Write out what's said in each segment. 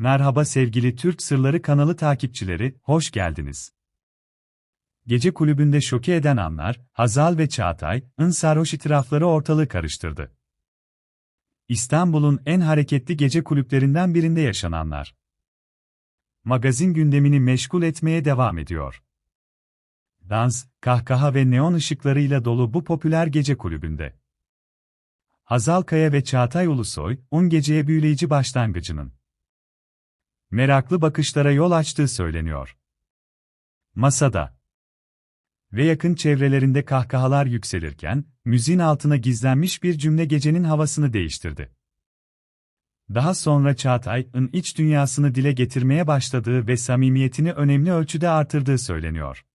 Merhaba sevgili Türk Sırları kanalı takipçileri, hoş geldiniz. Gece kulübünde şoke eden anlar, Hazal ve Çağatay'ın sarhoş itirafları ortalığı karıştırdı. İstanbul'un en hareketli gece kulüplerinden birinde yaşananlar. Magazin gündemini meşgul etmeye devam ediyor. Dans, kahkaha ve neon ışıklarıyla dolu bu popüler gece kulübünde. Hazal Kaya ve Çağatay Ulusoy, un geceye büyüleyici başlangıcının meraklı bakışlara yol açtığı söyleniyor. Masada ve yakın çevrelerinde kahkahalar yükselirken, müziğin altına gizlenmiş bir cümle gecenin havasını değiştirdi. Daha sonra Çağatay'ın iç dünyasını dile getirmeye başladığı ve samimiyetini önemli ölçüde artırdığı söyleniyor.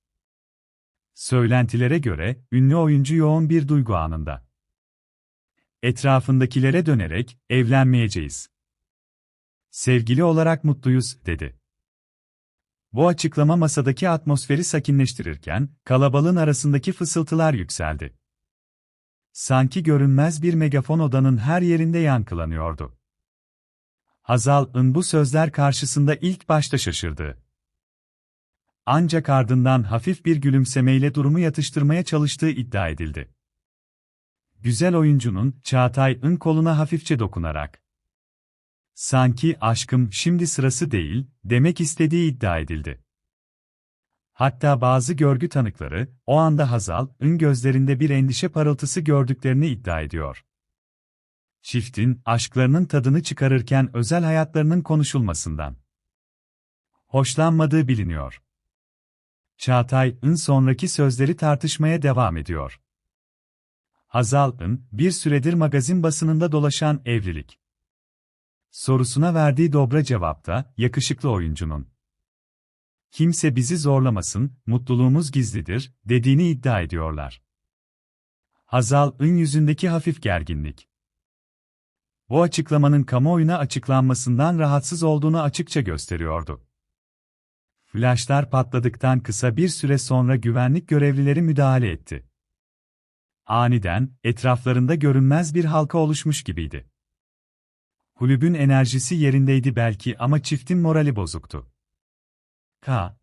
Söylentilere göre, ünlü oyuncu yoğun bir duygu anında. Etrafındakilere dönerek, evlenmeyeceğiz. Sevgili olarak mutluyuz, dedi. Bu açıklama masadaki atmosferi sakinleştirirken, kalabalığın arasındaki fısıltılar yükseldi. Sanki görünmez bir megafon odanın her yerinde yankılanıyordu. Hazal'ın bu sözler karşısında ilk başta şaşırdı. Ancak ardından hafif bir gülümsemeyle durumu yatıştırmaya çalıştığı iddia edildi. Güzel oyuncunun, Çağatay'ın koluna hafifçe dokunarak, sanki aşkım şimdi sırası değil, demek istediği iddia edildi. Hatta bazı görgü tanıkları, o anda Hazal'ın gözlerinde bir endişe parıltısı gördüklerini iddia ediyor. Çiftin, aşklarının tadını çıkarırken özel hayatlarının konuşulmasından hoşlanmadığı biliniyor. Çağatay'ın sonraki sözleri tartışmaya devam ediyor. Hazal'ın, bir süredir magazin basınında dolaşan evlilik sorusuna verdiği dobra cevapta, yakışıklı oyuncunun kimse bizi zorlamasın, mutluluğumuz gizlidir, dediğini iddia ediyorlar. Hazal'ın yüzündeki hafif gerginlik. Bu açıklamanın kamuoyuna açıklanmasından rahatsız olduğunu açıkça gösteriyordu. Flashlar patladıktan kısa bir süre sonra güvenlik görevlileri müdahale etti. Aniden, etraflarında görünmez bir halka oluşmuş gibiydi. Kulübün enerjisi yerindeydi belki ama çiftin morali bozuktu. K.